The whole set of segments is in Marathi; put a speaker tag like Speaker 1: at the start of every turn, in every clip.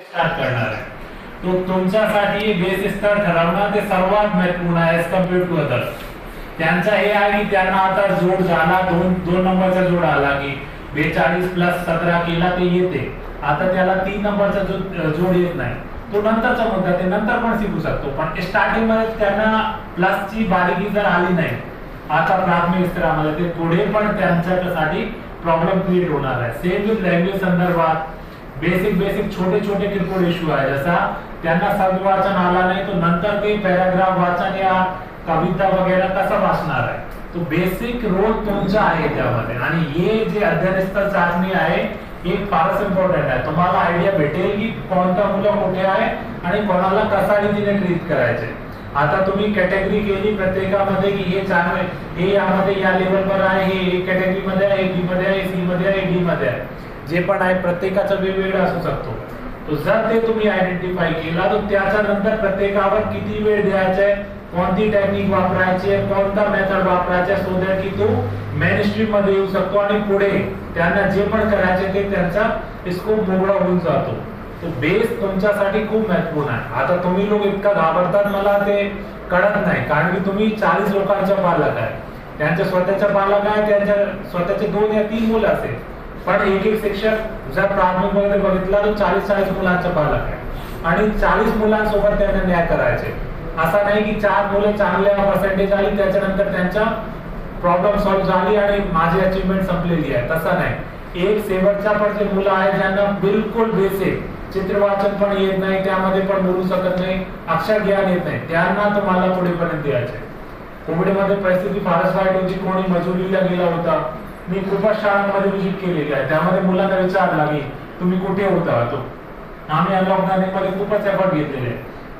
Speaker 1: स्टार्ट करणार आहे. तो तुमच्यासाठी बेस स्तर ठरवणं ते सर्वात महत्त्वपूर्ण आहे एज कंपेअर टू अदर्स त्यांचा हे आहे की त्यांना आता जोड झाला दोन दोन नंबरचा जोड आला की बेचाळीस प्लस सतरा केला ते येते. आता त्याला तीन नंबरचा जो जोड येत नाही. तो नंतरचा मुद्दा ते नंतर पण शिकू शकतो. पण स्टार्टिंगमध्ये त्यांना प्लसची बारीकी जर आली नाही आता प्राथमिक स्तरामध्ये ते पुढे पण त्यांच्यासाठी प्रॉब्लेम क्रिएट होणार आहे. सेम विथ लँग्वेज संदर्भात बेसिक बेसिक छोटे छोटे किरकोळ इश्यू आहे. जसा त्यांना सद्वाचन आला नाही तो नंतर ते पॅराग्राफ वाचन या कविता वगैरे कसं वाचणार आहे. तो बेसिक रोल तुमचा आहे त्यामध्ये. आणि हे जे अध्ययनस्थ चाचणी आहे हे फारच इम्पॉर्टंट आहे. तुम्हाला आयडिया भेटेल की कोणता मुलं कुठे आहे आणि कोणाला कसा रीतीने ट्रीट करायचे. आता तुम्ही कॅटेगरी केली प्रत्येकामध्ये की हे चांगले हे यामध्ये या लेवलवर आहे हे कॅटेगरी मध्ये आहे बी मध्ये आहे सी मध्ये आहे डी मध्ये आहे. जे पण आहे प्रत्येकाचा वेगवेगळा असू शकतो. तो जर ते तुम्ही आयडेंटिफाय केला तर त्याच्या नंतर प्रत्येकावर किती वेळ द्यायचा आहे कोणती टेक्निक वापरायची आहे कोणता मेथड वापरायचा सो दॅट की तो मेन स्ट्रीममध्ये येऊ शकतो आणि पुढे त्यांना जे पण करायचे ते त्यांचा स्कोप मोगळा होऊन जातो. तो बेस तुमच्यासाठी खूप महत्त्वपूर्ण आहे. आता तुम्ही लोक इतका घाबरतात मला ते कळत नाही. कारण की तुम्ही चाळीस लोकांच्या पालक आहे. त्यांच्या स्वतःच्या पालक आहे त्यांच्या स्वतःचे दोन या तीन मुलं असेल. पण एक एक शिक्षक जर प्राथमिकमध्ये बघितला तर चाळीस चाळीस मुलांचा पालक आहे. आणि चाळीस मुलांसोबत त्यांना न्याय करायचे. असा नाही की चार मुलं चांगल्या पर्सेंटेज आली त्याच्यानंतर त्यांच्या प्रॉब्लेम सॉल्व्ह झाली आणि माझी अचिव्हमेंट संपलेली आहे. तसा नाही. एक शेवटचा पण जे मुलं आहेत ज्यांना बिलकुल बेसिक चित्र वाचन पण येत नाही त्यामध्ये पण बोलू शकत नाही अक्षर ज्ञान येत नाही. त्यांना तुम्हाला पुढेपर्यंत द्यायचे कोविडमध्ये परिस्थिती फारच वाईट होती. कोणी मजुरीला गेला होता. मी खूपच शाळांमध्ये विजिट केलेली आहे. त्यामध्ये मुलांना विचारला की तुम्ही कुठे होता? तो. आम्ही या लॉकडाऊन मध्ये खूपच एफर्ट घेतलेले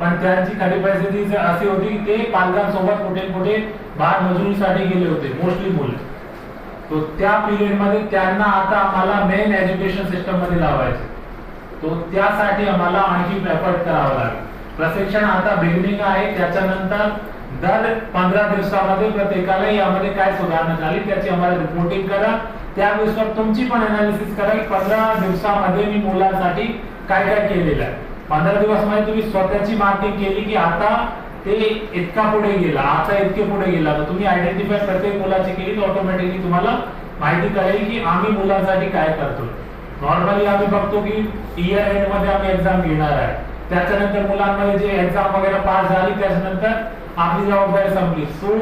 Speaker 1: पण त्यांची खरी परिस्थिती अशी होती की ते पालकांसोबत कुठे कुठे बाहेर मजुरीसाठी गेले होते मोस्टली मुलं. तो त्या पिरियडमध्ये त्यांना आता आम्हाला मेन एज्युकेशन सिस्टममध्ये लावायचे तो त्यासाठी आम्हाला आणखी एफर्ट करावा लागेल. प्रशिक्षण आता बिगिनिंग आहे त्याच्यानंतर दर पंधरा दिवसामध्ये प्रत्येकाला यामध्ये काय सुधारणा झाली त्याची आम्हाला रिपोर्टिंग करा. त्या दिवसात तुमची पण अनालिसिस करा की पंधरा दिवसामध्ये मी मुलांसाठी काय काय केलेलं आहे. पंधरा दिवसामध्ये तुम्ही स्वतःची मार्किंग केली की आता ते इतका पुढे गेला आता इतके पुढे गेला. तर तुम्ही आयडेंटिफाय प्रत्येक मुलाची केली तर ऑटोमॅटिकली तुम्हाला माहिती कळेल की आम्ही मुलांसाठी काय करतो नॉर्मली आम्ही बघतो की इयर एंडमध्ये आम्ही एक्झाम घेणार आहे. त्याच्यानंतर मुलांमध्ये जे एक्झाम वगैरे पास झाली त्याच्यानंतर Abril é um verso amplissor,